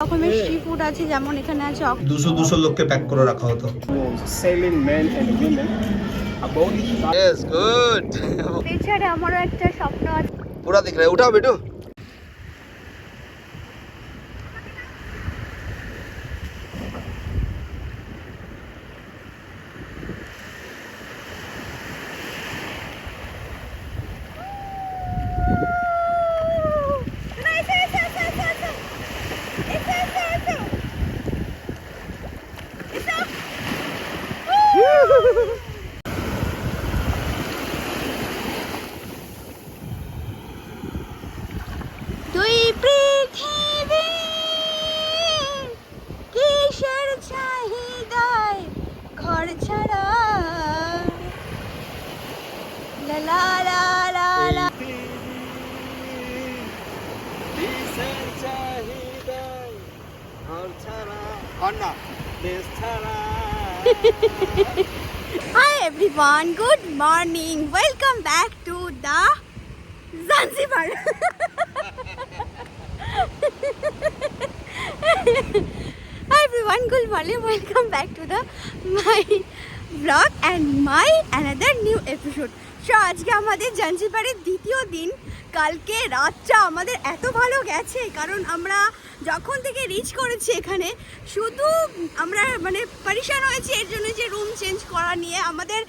রকমের sea food আছে যেমন এখানে আছে অক- দুশো দুশো লোককে প্যাক করে রাখা হতো sailing men and women about yes good এছাড়া আমারও একটা স্বপ্ন আছে पूरा दिख रहा है उठाओ बेटू ঘর ছাড়া লা লা লা লা লা। Hi everyone, good morning. Welcome back to the Zanzibar. Everyone, good morning. Welcome back to the my vlog and my another new episode. So আজকে আমাদের জাঞ্জিবারের দ্বিতীয় দিন কালকে রাতটা আমাদের এত ভালো গেছে কারণ আমরা যখন থেকে রিচ করেছি এখানে শুধু আমরা মানে পরিশান হয়েছি এর জন্য যে রুম চেঞ্জ করা নিয়ে আমাদের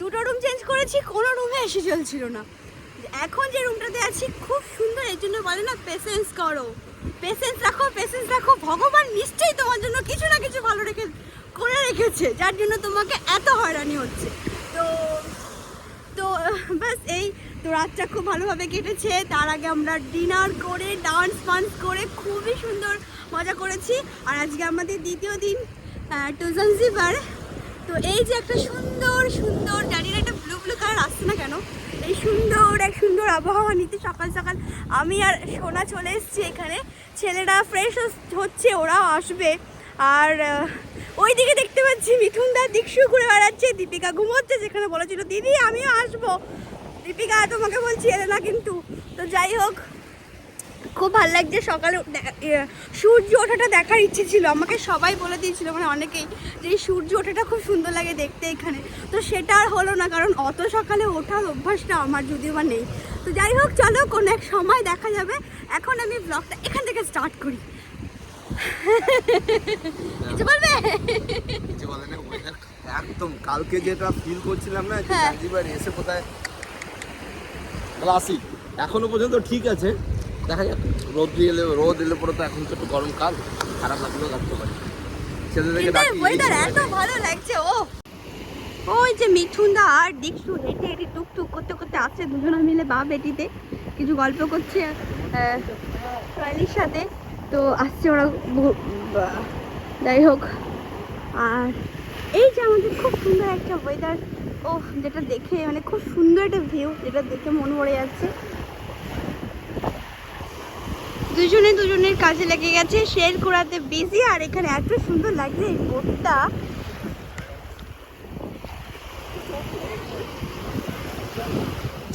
দুটো রুম চেঞ্জ করেছি কোনো রুমে এসে চলছিল না এখন যে রুমটাতে আছি খুব সুন্দর এর জন্য বলে না পেশেন্স করো পেশেন্স রাখো পেশেন্স রাখো। ভগবান নিশ্চয়ই তোমার জন্য কিছু না কিছু ভালো রেখে করে রেখেছে, যার জন্য তোমাকে এত হয়রানি হচ্ছে। তো তো বাস এই তো রাতটা খুব ভালোভাবে কেটেছে। তার আগে আমরা ডিনার করে ডান্স ফান্স করে খুবই সুন্দর মজা করেছি। আর আজকে আমাদের দ্বিতীয় দিন টু জাঞ্জিবার তো এই যে একটা সুন্দর সুন্দর, জানি না একটা ব্লু ব্লু কালার আসছে না কেন এই সুন্দর, এক সুন্দর আবহাওয়া নিতে সকাল সকাল আমি আর সোনা চলে এসেছি এখানে। ছেলেরা ফ্রেশ হচ্ছে, ওরাও আসবে। আর ওই দিকে দেখতে পাচ্ছি মিঠুনদার দিকশু ঘুরে বেড়াচ্ছে, দীপিকা ঘুমোচ্ছে, যেখানে বলেছিল, দিদি, আমিও আসব। দীপিকা, তোমাকে বলছি, এলে না কিন্তু। তো যাই হোক খুব ভালো লাগছে। সকালে সূর্য ওঠাটা দেখার ইচ্ছে ছিল। আমাকে সবাই বলে দিয়েছিল মানে অনেকেই যে এই সূর্য ওঠাটা খুব সুন্দর লাগে দেখতে এখানে। তো সেটা আর হলো না কারণ অত সকালে ওঠার অভ্যাসটা আমার যদিও বা নেই। তো যাই হোক চলো কোনো এক সময় দেখা যাবে। এখন আমি ব্লগটা এখান থেকে স্টার্ট করি। কিছু বলবে? একদম কালকে যেটা ফিল করছিলাম না হ্যাঁ। এসে কোথায় ক্লাসিক এখনও পর্যন্ত ঠিক আছে। দেখা যাক। রোদ দিয়ে এলে রোদ এলে পরে তো এখন তো একটু গরমকাল খারাপ লাগলেও থাকতে পারে। ছেলেদেরকে এত ভালো লাগছে ও। ওই যে মিঠুনদা আর দীক্ষু হেঁটে হেঁটে টুক টুক করতে করতে আসছে দুজনে মিলে বা বেটিতে। কিছু গল্প করছে সোয়ালির সাথে। তো আসছে ওরা যাই হোক। আর এই যে আমাদের খুব সুন্দর একটা ওয়েদার ও যেটা দেখে মানে খুব সুন্দর একটা ভিউ যেটা দেখে মন ভরে যাচ্ছে। দুজনে দুজনের কাজে লেগে গেছে, শের করাতে বিজি আর এখানে এত সুন্দর লাগছে এই বোটটা।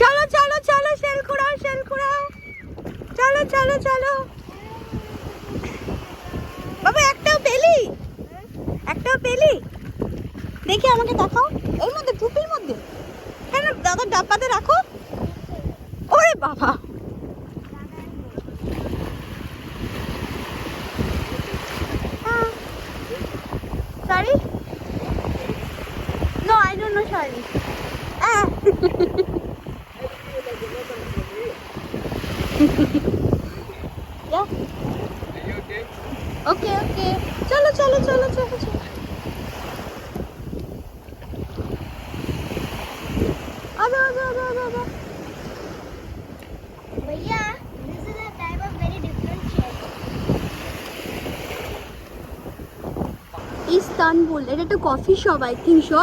চলো চলো চলো শেল শেল চলো চলো বাবা, একটাও একটাও দেখি আমাকে দেখাও। এর মধ্যে টুপির মধ্যে। কেন, দাদা, ডাব্বাতে রাখো। ওরে বাবা। Sorry? No, I don't know sorry. Ah. Coffee shop I think so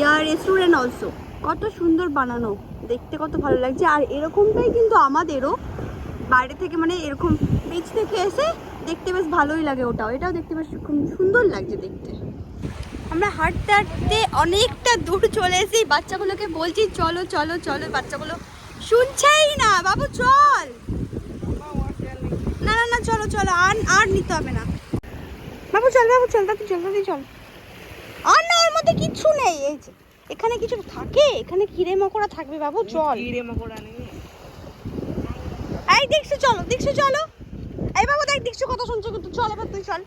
year restaurant also কত সুন্দর বানানো। দেখতে কত ভালো লাগছে। আর এরকমটাই কিন্তু আমাদেরও বাইরে থেকে মানে এরকম বিচ থেকে এসে দেখতে বেশ ভালোই লাগে ওটাও। এটাও দেখতে বেশ খুব সুন্দর লাগছে দেখতে। আমরা হাঁটতে হাঁটতে অনেকটা দূর চলে এসেছি। বাচ্চাগুলোকে বলছি, চলো চলো চলো। বাচ্চাগুলো শুনছেই না। বাবু, চল। না না না, চলো চলো। আর আর নিতে হবে না। বাবু, চল বাবু, চল তাতে চল তাতে চল। আর না ওর মধ্যে কিচ্ছু নেই এই যে। এখানে কিছু থাকে? এখানে কিরে মকড়া থাকবে বাবু চল। কিরে মকড়া নেই। এই দেখছ চলো দেখছ চলো। এই বাবু দেখ দেখছ কত শুনছো কিন্তু চল এবার তুই চল।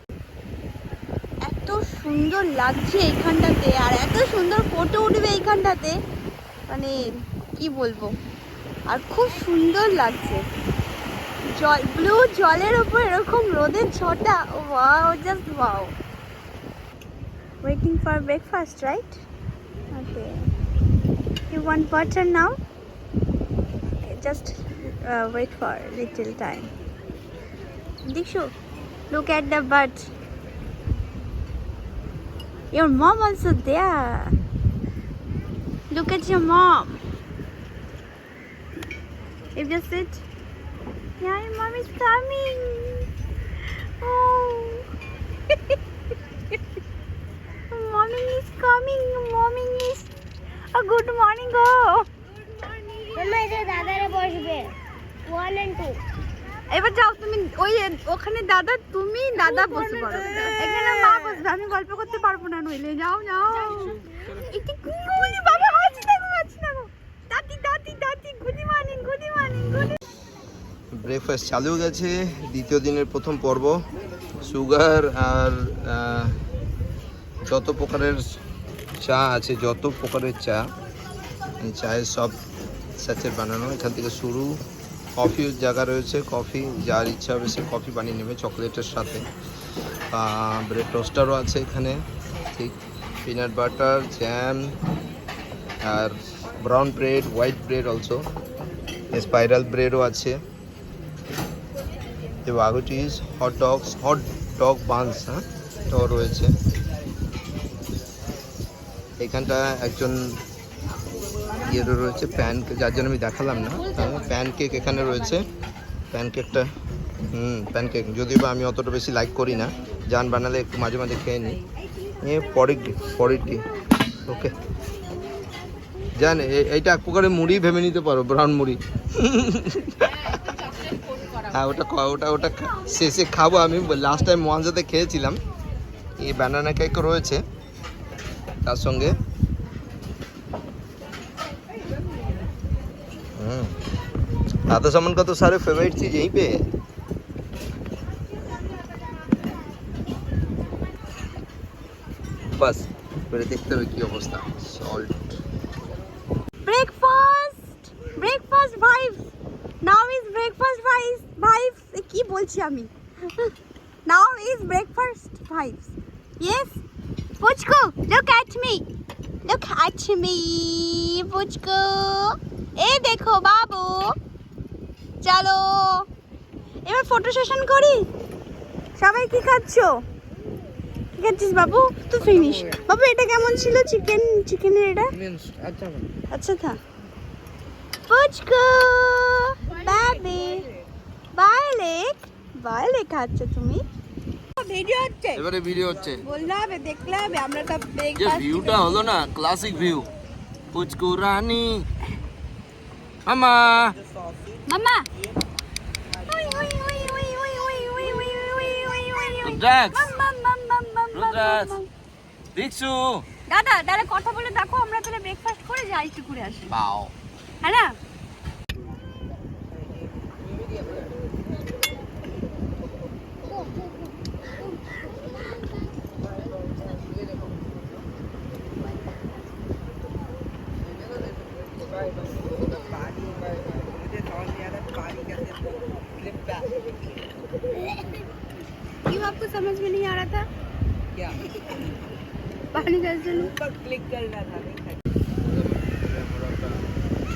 এত সুন্দর লাগছে এইখানটাতে আর এত সুন্দর ফটো উঠবে এইখানটাতে। মানে কি বলব? আর খুব সুন্দর লাগছে। জল ব্লু জলের উপর এরকম রোদের ছটা wow just wow waiting for breakfast, right? Okay. You want butter now? Okay, just uh, wait for a little time. Dikshu, look at the butt. Your mom also there. Look at your mom. If you sit. Yeah, your mom is coming. Oh. মমিং is coming মমিং is oh good morning go good morning এবার যাও তুমি ওই ওখানে দাদা তুমি দাদা বসে পড়ো। এখানে মা বসবে আমি গল্প করতে পারব না নইলে। যাও যাও। এটা কি গুলি বাবা হাসি না হাসি না দাদি দাদি দাদি গুড ব্রেকফাস্ট চালু গেছে। দ্বিতীয় দিনের প্রথম পর্ব। সুগার আর যত প্রকারের চা আছে যত প্রকারের চা চায়ের সব স্যাচের বানানো। এখান থেকে শুরু কফির জায়গা রয়েছে। কফি যার ইচ্ছা হবে সে কফি বানিয়ে নেবে চকলেটের সাথে। ব্রেড টোস্টারও আছে এখানে। ঠিক পিনাট বাটার জ্যাম আর brown bread white bread also spiral ব্রেডও আছে। The varieties hot dogs, hot dog buns, হ্যাঁ রয়েছে। এখানটা একজন ইয়েরও রয়েছে প্যান যার জন্য আমি দেখালাম না। প্যান কেক এখানে রয়েছে। প্যান কেকটা হুম প্যান কেক যদিও বা আমি অতটা বেশি লাইক করি না যান বানালে একটু মাঝে মাঝে খেয়ে নিই। এ পরে পরের কি ওকে। জান এইটা এক প্রকারের মুড়ি ভেবে নিতে পারো ব্রাউন মুড়ি। হ্যাঁ ওটা ওটা ওটা শেষে খাব আমি। লাস্ট টাইম মহানজাতে খেয়েছিলাম। এই ব্যানানা কেক রয়েছে। তার সঙ্গে हम्म राधा सामन का तो सारे फेवरेट चीज यहीं पे है बस এবারে দেখতে হবে কি অবস্থা salt breakfast breakfast vibe now is breakfast vibe vibe কি বলছি আমি now is breakfast vibes yes Puchku look at me look at me Puchku এ দেখো, বাবু। চলো। এবার ফটো সেশন করি। সবাই কি খাচ্ছ? কি খাচ্ছিস, বাবু? তো ফিনিশ বাবু, এটা কেমন ছিল চিকেন চিকেনের এটা? আচ্ছা থা পুচকু, বাবি, বায়োলেক বায়োলেক খাচ্ছ তুমি? ভিডিও হচ্ছে। এবারে ভিডিও হচ্ছে। বললে হবে আমরা তো যে ভিউটা হলো না ক্লাসিক ভিউ পুচকু রানী মামা। মামা দাদা দাদা কথা বলে দেখো আমরা তাহলে ব্রেকফাস্ট করে যাই একটু ঘুরে আসি। বাও। হ্যাঁ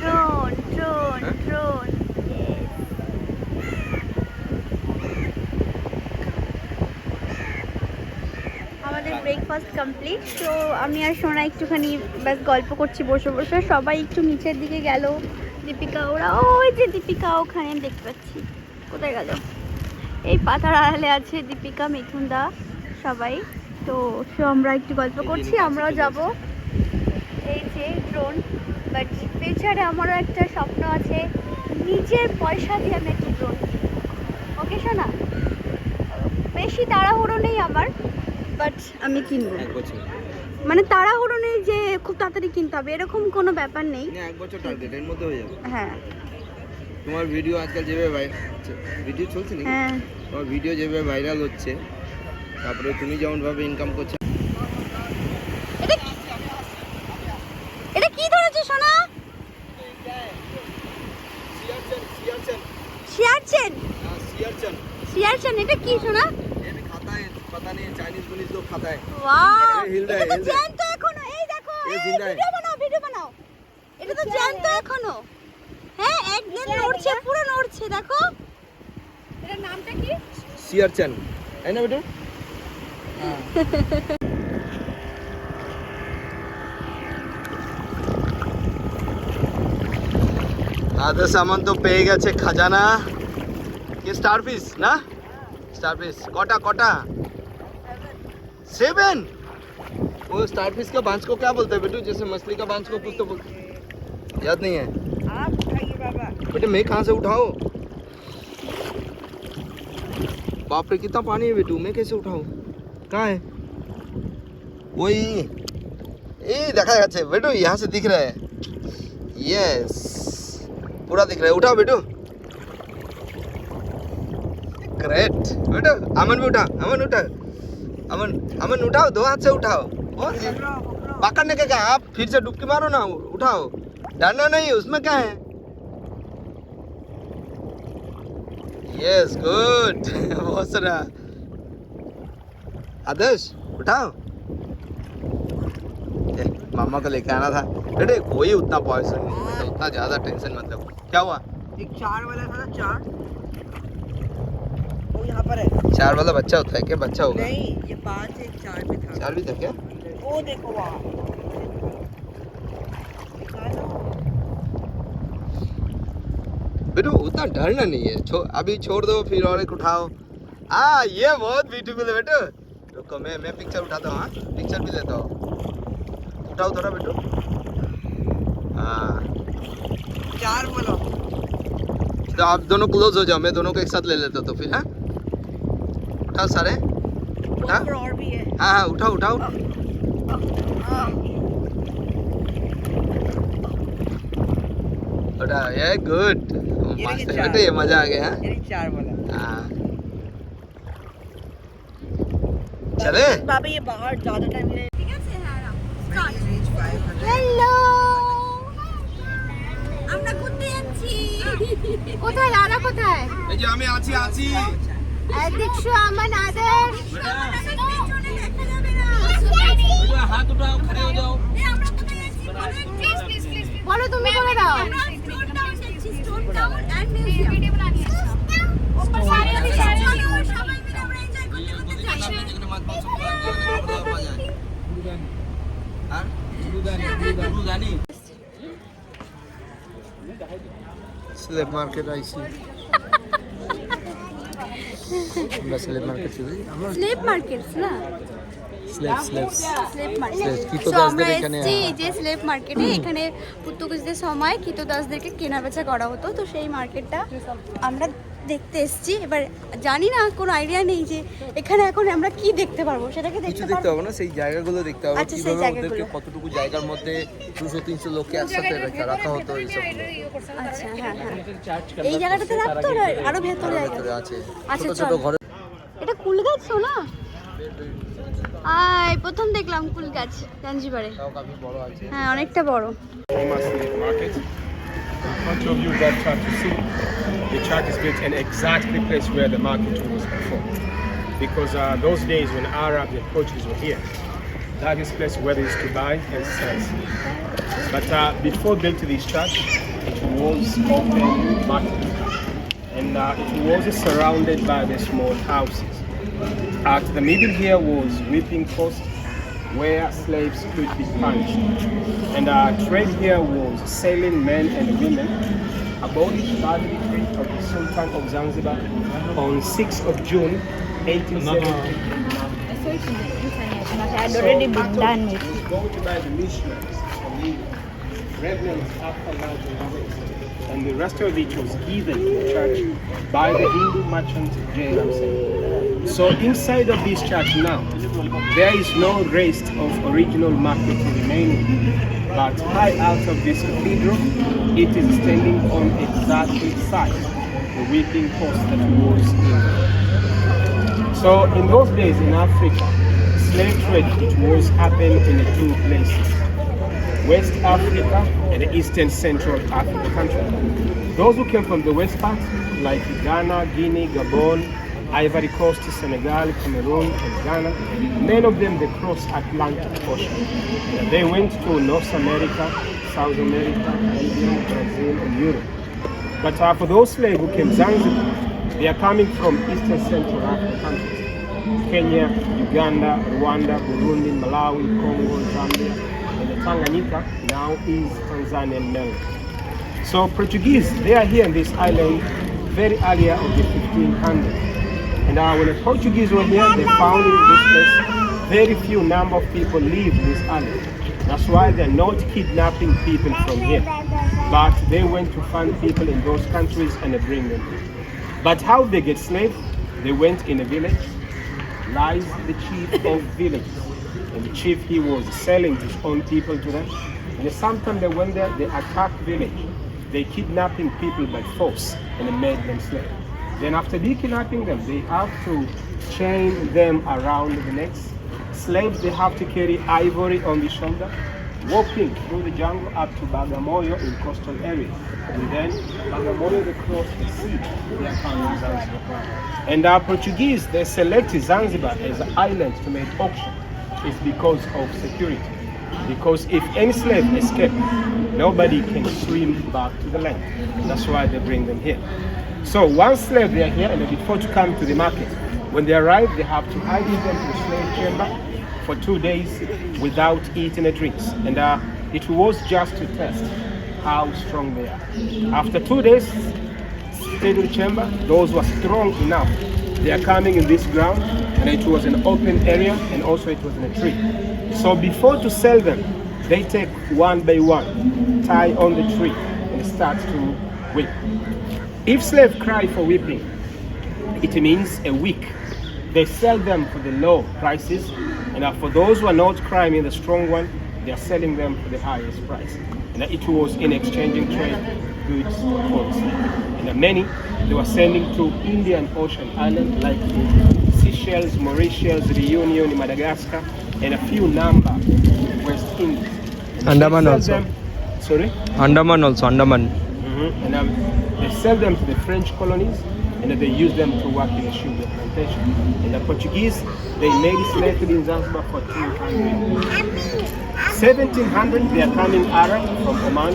ড্রোন ড্রোন ড্রোন আমাদের ব্রেকফাস্ট কমপ্লিট আমি আর সোনা একটুখানি ব্যাস গল্প করছি বসে বসে। সবাই একটু নিচের দিকে গেল। দীপিকা ওরা ওই যে দীপিকা ওখানে দেখতে পাচ্ছি। কোথায় গেল? এই পাতার আড়ালে আছে দীপিকা মিথুন দা সবাই। তো সে আমরা একটু গল্প করছি আমরাও যাব। এই যে ড্রোন বাট ফিউচারে আমারও একটা স্বপ্ন আছে নিজের পয়সা দিয়ে আমি একটা ড্রোন ওকে শোনা বেশি তাড়াহুড়ো নেই আমার বাট আমি কিনবো। মানে তাড়াহুড়ো নেই যে খুব তাড়াতাড়ি কিনতে হবে এরকম কোনো ব্যাপার নেই। এক বছর মধ্যে হয়ে যাবে। হ্যাঁ। তোমার ভিডিও আজকাল যেভাবে ভাইরাল ভিডিও চলছে না হ্যাঁ। তোমার ভিডিও যেভাবে ভাইরাল হচ্ছে তারপরে তুমি যেমন ভাবে ইনকাম করছো এটা কি- এটা কি ধরেছে সোনা শিয়ারচেন শিয়ারচেন এটা কি সোনা खाता है पता नहीं चाइनीज पुलिस लोग खाता है ওয়াও এ, হিল দেয়, এটা তো হিল দেয়। জ্যান্ত এখনো এই দেখো এ, এই জিন্দা ভিডিও বানাও ভিডিও বানাও এটা তো জ্যান্ত এখনো হ্যাঁ একদম নড়ছে পুরো নড়ছে দেখো এটার নামটা কি सियरचन है ना बेटा আধা সামান তো পেয়ে গেছে খাজানা ये स्टार फिश ना स्टार फिश कटा कटा सेवन वो स्टार फिश का बांस को क्या बोलते हैं बेटू जैसे मछली का बांस को कुछ तो बोलते याद नहीं है आप उठाइए बाबा बेटे मैं कहाँ से उठाओ बाप रे कितना पानी है बेटू मैं कैसे उठाऊं कहाँ है? वही। ये देखा जाते बेटू, यहाँ से दिख रहा है। यस पूरा दिख रहा है। उठाओ बेटू। ग्रेट बेटू, अमन भी उठा। अमन उठा। अमन अमन, उठाओ, दो हाथ से उठाओ। पकड़ने का क्या? आप फिर से डुबकी मारो ना, उठाओ। डरना नहीं, उसमें क्या है? यस गुड बहुत सारा। आदर्श उठाओ। मामा को लेके आना था। बेटे कोई उतना पॉइजन नहीं मतलब उतना ज़्यादा टेंशन मतलब क्या हुआ? एक चार वाला था ना चार। वो यहाँ पर है। चार वाला बच्चा होता है क्या? बच्चा होगा। नहीं ये पाँच एक चार पे था। चार भी था क्या? वो देखो वहाँ। बेटू उतना डरना नहीं है। छो, अभी छोड़ दो फिर और एक उठाओ। आ ये बहुत ब्यूटीफुल है बेटू। रुको मैं मैं पिक्चर उठाता हूँ हाँ? पिक्चर भी लेता हूँ। उठाओ थोड़ा बेटू। हाँ। चार बोलो। तो आप दोनों क्लोज हो जाओ मैं दोनों को एक साथ ले लेता तो फिर हाँ? उठाओ सारे। उठा। और भी है। हाँ हाँ उठाओ उठाओ। उठा ये गुड मस्त है बेटे ये मज़ा आ गया हाँ? चार वाला हाँ। चले बाबा ये बाहर ज्यादा टाइम ले ঠিক আছে হ্যাঁ রাখো Reach 500. হ্যালো আমরা ঘুরতে যাচ্ছি কোথায় দাদা কোথায় এই যে আমি আছি আছি দেখছো আমার আদার হাত উঠাও খড়ে হয়ে যাও বলো তুমি বলে দাও স্লেপ মার্কেট আইছি আমরা স্লেপ মার্কেট চলি আমরা স্লেপ মার্কেটস না? স্লেপ স্লেপ স্লেপ মার্কেট Slaves, আমরা এখানে। যে স্লেপ মার্কেটে এখানে পর্তুগিজদের সময় কৃতদাসদেরকে কেনা বেচা করা হতো। তো সেই মার্কেটটা আমরা দেখতে এসেছি। এবার জানি না কোনো আইডিয়া নেই যে এখানে এখন আমরা কি দেখতে পারব। সেটাকে দেখতে দেখতে পারব। না সেই জায়গাগুলো দেখতে হবে আচ্ছা, সেই কীভাবে জায়গাগুলো। ওদেরকে কতটুকু জায়গার মধ্যে দুশো তিনশো লোককে একসাথে রাখা হতো এইসব আচ্ছা হ্যাঁ হ্যাঁ। এই জায়গাটাতে রাখতো না আরও ভেতরে আছে। আচ্ছা, ছোট ছোট ঘরে। এটা কুল গাছ শোনা আয় প্রথম দেখলাম কুল গাছ জাঞ্জিবারে। তাও কাফি বড় আছে। হ্যাঁ অনেকটা বড়। In front of you, that chart to see, the chart is built in exactly place where the market was before. Because uh, those days when Arabs and were here, that is place where they used to buy and sell. But uh, before built this church, it was open market. And uh, it was surrounded by the small houses. At the middle here was Weeping post where slaves could be punished. And our trade here was selling men and women abolished by the decree of the Sultan of Zanzibar on 6th of June 1870. had already been done with. It was by the missionaries from India, reverends after larger harvest. And the rest of it was given to the church by the Hindu merchant J. Ramsay. So inside of this church now, there is no rest of original market remaining. But high out of this cathedral, it is standing on exactly side the weeping post that was in. So in those days in Africa, slave trade it was happening in two places. West Africa and Eastern Central Africa country. Those who came from the west part, like Ghana, Guinea, Gabon, Ivory Coast, Senegal, Cameroon, and Ghana, many of them they crossed Atlantic Ocean. They went to North America, South America, Caribbean, Brazil, and Europe. But uh, for those slaves who came Zanzibar, they are coming from Eastern Central Africa countries. Kenya, Uganda, Rwanda, Burundi, Malawi, Congo, Zambia, and the Tanganyika now is Tanzanian mainland. So Portuguese, they are here in this island very earlier of the 1500s. And uh, when the Portuguese were here, they found in this place very few number of people live in this island. That's why they're not kidnapping people from here, but they went to find people in those countries and they bring them. But how they get slaves? They went in a village, lies the chief of village. And the chief, he was selling his own people to them. And sometimes they went there, they attacked village. They kidnapping people by force and they made them slaves. Then after kidnapping them, they have to chain them around the necks. Slaves, they have to carry ivory on the shoulder, walking through the jungle up to Bagamoyo in coastal area. And then Bagamoyo, they cross the sea. They are found in Zanzibar. And our Portuguese, they selected Zanzibar as an island to make auction. It's because of security. Because if any slave escape, nobody can swim back to the land. That's why they bring them here. So one slave they are here, and before to come to the market, when they arrive, they have to hide them to the slave chamber for two days without eating or drinks. And uh, it was just to test how strong they are. After two days, stayed in the chamber, those were strong enough, they are coming in this ground, and it was an open area, and also it was in a tree. So before to sell them, they take one by one, tie on the tree, and start to whip. If slave cry for whipping, it means a week. They sell them for the low prices, and for those who are not crying, in the strong one, they are selling them for the highest price. And it was in exchanging trade goods for the slave. And many they were sending to Indian Ocean island like Seychelles, Mauritius, Reunion, Madagascar, and a few number West Indies. And Andaman also. them- sorry. Andaman also, Andaman. Mhm. And um, they sell them to the French colonies and they use them to work in the sugar plantation. And the Portuguese, they made slavery in Zanzibar for 200 1700, they are coming Arab from Oman.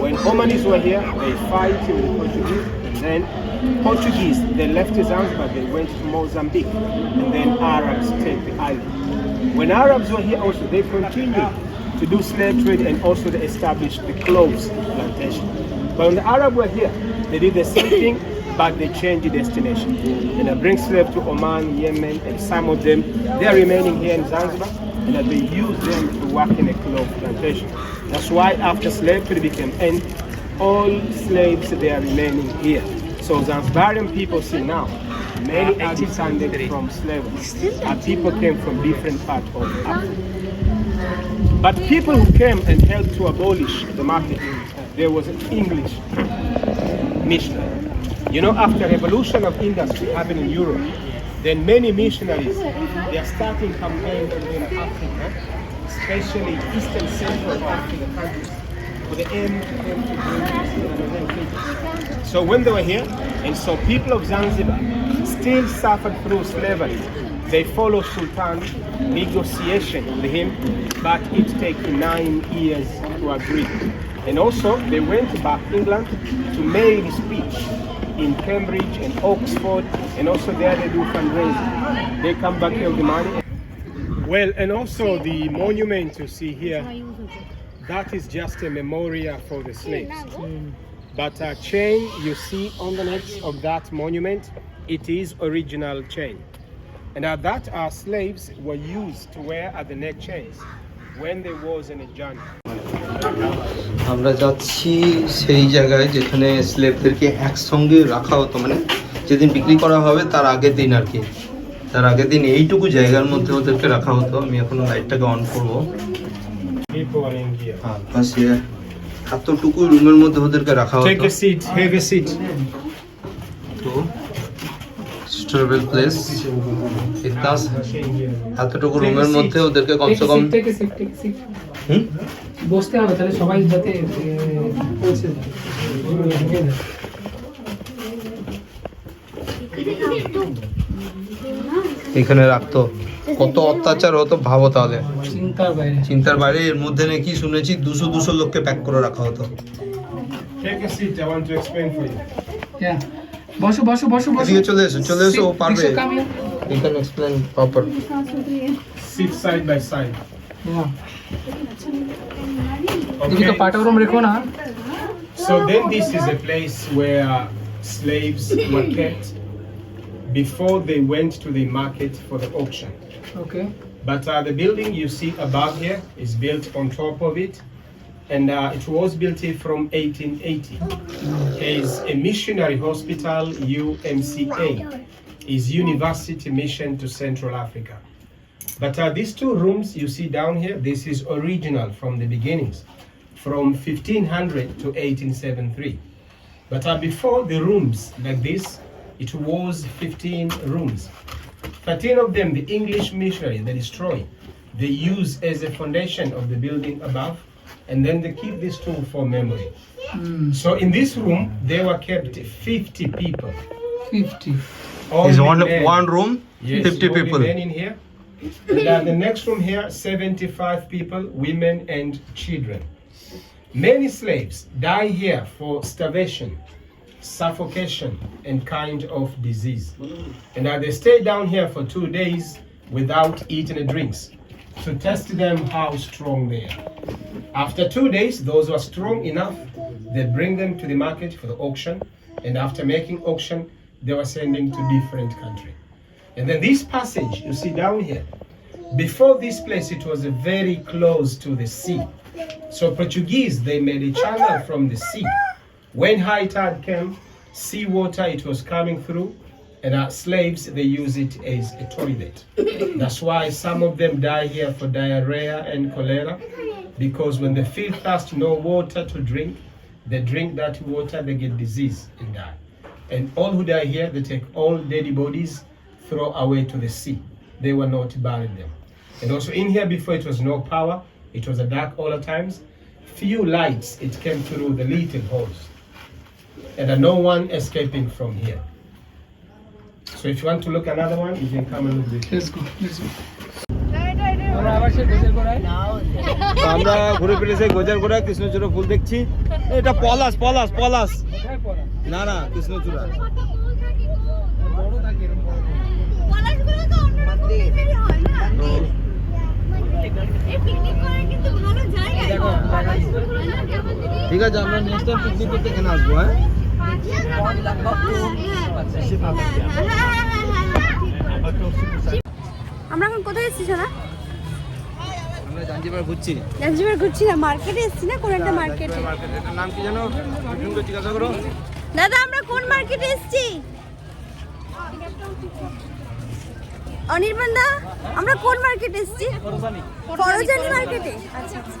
When Omanis were here, they fight with the Portuguese. And then Portuguese, they left Zanzibar, they went to Mozambique. And then Arabs take the island. When Arabs were here also, they continued to do slave trade and also they established the cloves plantation. But when the Arab were here, they did the same thing, but they changed the destination. And they bring slaves to Oman, Yemen, and some of them, they are remaining here in Zanzibar, and that they use them to work in a clove plantation. That's why after slavery became end, all slaves, they are remaining here. So Zanzibarian people see now, many are descended from slavery, and people came from different parts of Africa. But people who came and helped to abolish the market, there was an English missionary. You know, after revolution of industry happened in Europe, then many missionaries, they are starting campaigns in Africa, especially Eastern Central Africa countries, the aim to. So when they were here, and so people of Zanzibar still suffered through slavery, they followed Sultan negotiation with him, but it took nine years to agree. And also they went back England to make a speech in Cambridge and Oxford, and also there they do fundraising. They come back here with the money. Well, and also the monument you see here, that is just a memorial for the slaves. But a chain you see on the neck of that monument, it is original chain. And uh, that our slaves were used to wear at the neck chains when they was in a journey. আমরা যাচ্ছি সেই জায়গায় যেখানে স্লেভদেরকে একসঙ্গে রাখা হতো মানে যেদিন বিক্রি করা হবে তার আগের দিন আর কি। তার আগের দিন এইটুকু জায়গার মধ্যে ওদেরকে রাখা হতো। আমি এখন লাইটটাকে অন করব. হ্যাঁ বাস এতটুকু রুমের মধ্যে ওদেরকে রাখা হতো. তো স্টোরেবল প্লেস। এতটুকু রুমের মধ্যে ওদেরকে কমসে কম হুম? বসতে হবে তাহলে সবাই যাতে পৌঁছে যায়। এখানে রাখতো। কত অত্যাচার হতো ভাবো তাহলে। চিন্তার বাইরে। চিন্তার বাইরে এর মধ্যে নাকি শুনেছি দুশো দুশো লোককে প্যাক করে রাখা হতো. হ্যাঁ বসো বসো বসো বসো। এদিকে চলে এসো চলে এসো ও পারবে। can explain proper. Sit side by side. Yeah. Okay. So then this is a place where slaves were kept before they went to the market for the auction. Okay. But uh, the building you see above here is built on top of it. And uh, it was built from 1880. It's a missionary hospital, UMCA, is University Mission to Central Africa. But uh, these two rooms you see down here, this is original from the beginnings, from 1500 to 1873. But uh, before the rooms like this, it was 15 rooms. 13 of them the English missionary, they destroy. They use as a foundation of the building above, and then they keep these two for memory. Mm. So in this room, they were kept 50 people. 50. All is one, men. one room, yes, 50 people. Men in here, and uh, the next room here, 75 people, women and children. Many slaves die here for starvation, suffocation, and kind of disease. And uh, they stay down here for two days without eating and drinks to test them how strong they are. After two days, those who are strong enough, they bring them to the market for the auction. And after making auction, they were sending to different country. And then this passage you see down here, before this place, it was very close to the sea. So Portuguese, they made a channel from the sea. When high tide came, sea water, it was coming through, and our slaves, they use it as a toilet. That's why some of them die here for diarrhea and cholera, because when they feel thirst, no water to drink, they drink that water, they get disease and die. And all who die here, they take all dead bodies, throw away to the sea. They were not buried them. And also in here before it was no power, it was a dark all the times. Few lights, it came through the little holes. And uh, no one escaping from here. So if you want to look another one, you can come and look this. Let's go let's go আমরা আবার সে গোসল করাই তো আমরা ঘুরে ফিরে সেই গোজারগোড়া কৃষ্ণচূড়া ফুল দেখছি এটা পলাশ পলাশ পলাশ কোথায় পড়া না না কৃষ্ণচূড়া ঠিক আছে আমরা নেক্সট টাইম পিকনিক করতে এখানে আসব হ্যাঁ? আমরা এখন কোথায় এসেছি সোনা? আমরা জাঞ্জিবার ঘুরছি। জাঞ্জিবার ঘুরছি না মার্কেটে এসেছি না কোন একটা মার্কেটে এটার নাম কি জানো সুন্দর জিজ্ঞাসা করো। দাদা আমরা কোন মার্কেটে এসেছি? অনির্বাণ দা আমরা কোন মার্কেটে এসেছি ফরজানি মার্কেটে আচ্ছা আচ্ছা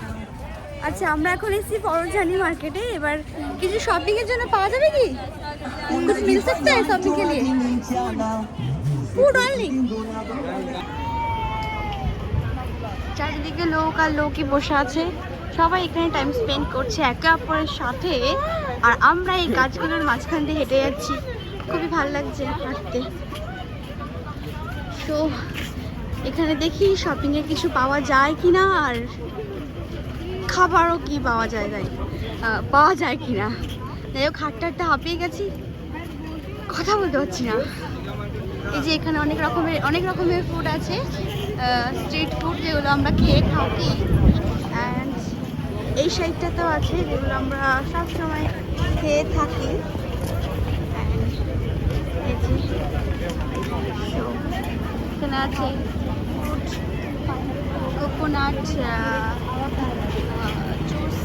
আচ্ছা আমরা এখন এসেছি ফরজানি মার্কেটে এবার কিছু শপিং এর জন্য পাওয়া যাবে কি कुछ मिल सकता है शॉपिंग के लिए फूड ऑनली চারিদিকে লোক আর লোকই বসে আছে সবাই এখানে টাইম স্পেন্ড করছে একে অপরের সাথে আর আমরা এই গাছগুলোর মাঝখান দিয়ে হেঁটে যাচ্ছি খুবই ভালো লাগছে হাঁটতে তো এখানে দেখি শপিংয়ে কিছু পাওয়া যায় কি না আর খাবারও কি পাওয়া যায় তাই পাওয়া যায় কি না যাই হোক হাঁটতে হাঁপিয়ে গেছি কথা বলতে পারছি না এই যে এখানে অনেক রকমের অনেক রকমের ফুড আছে স্ট্রিট ফুড যেগুলো আমরা খেয়ে থাকি অ্যান্ড এই সাইডটাতেও আছে যেগুলো আমরা সব সময় খেয়ে থাকি এখানে আছে কোকোনাট জুস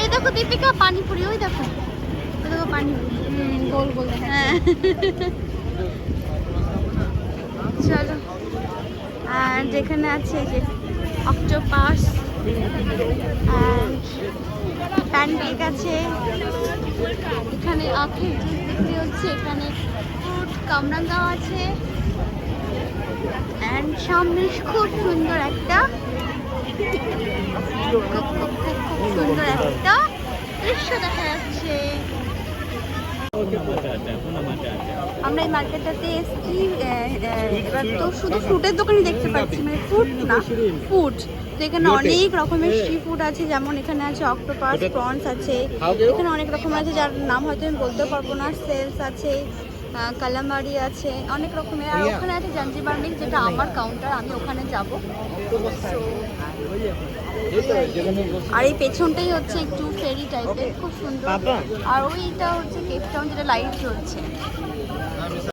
এই দেখো দীপিকা পানিপুরি ওই দেখো। ওই দেখো পানিপুরি। গোল গোল হ্যাঁ। চলো। আর যেখানে আছে যে অক্টোপাস প্যানকেক আছে। এখানে জুস বিক্রি হচ্ছে এখানে? কামরাঙ্গাও আছে। অ্যান্ড সামনে খুব সুন্দর একটা খুব খুব খুব খুব খুব সুন্দর একটা দৃশ্য দেখা যাচ্ছে। আমরা এই মার্কেটটাতে এসেছি এবার তো শুধু ফ্রুটের দোকানই দেখতে পাচ্ছি মানে ফ্রুট না ফুড তো এখানে অনেক রকমের সি ফুড আছে যেমন এখানে আছে অক্টোপাস প্রনস আছে। এখানে অনেক রকম আছে যার নাম হয়তো আমি বলতে পারব না সেলস আছে। কালামারি আছে অনেক রকমের। আর ওখানে আছে জাঞ্জিবার মিল যেটা আমার কাউন্টার আমি ওখানে যাব। আর এই পেছনটাই হচ্ছে একটু ফেরি টাইপের খুব সুন্দর। আর ওইটা হচ্ছে কেপটাউন যেটা লাইট জ্বলছে।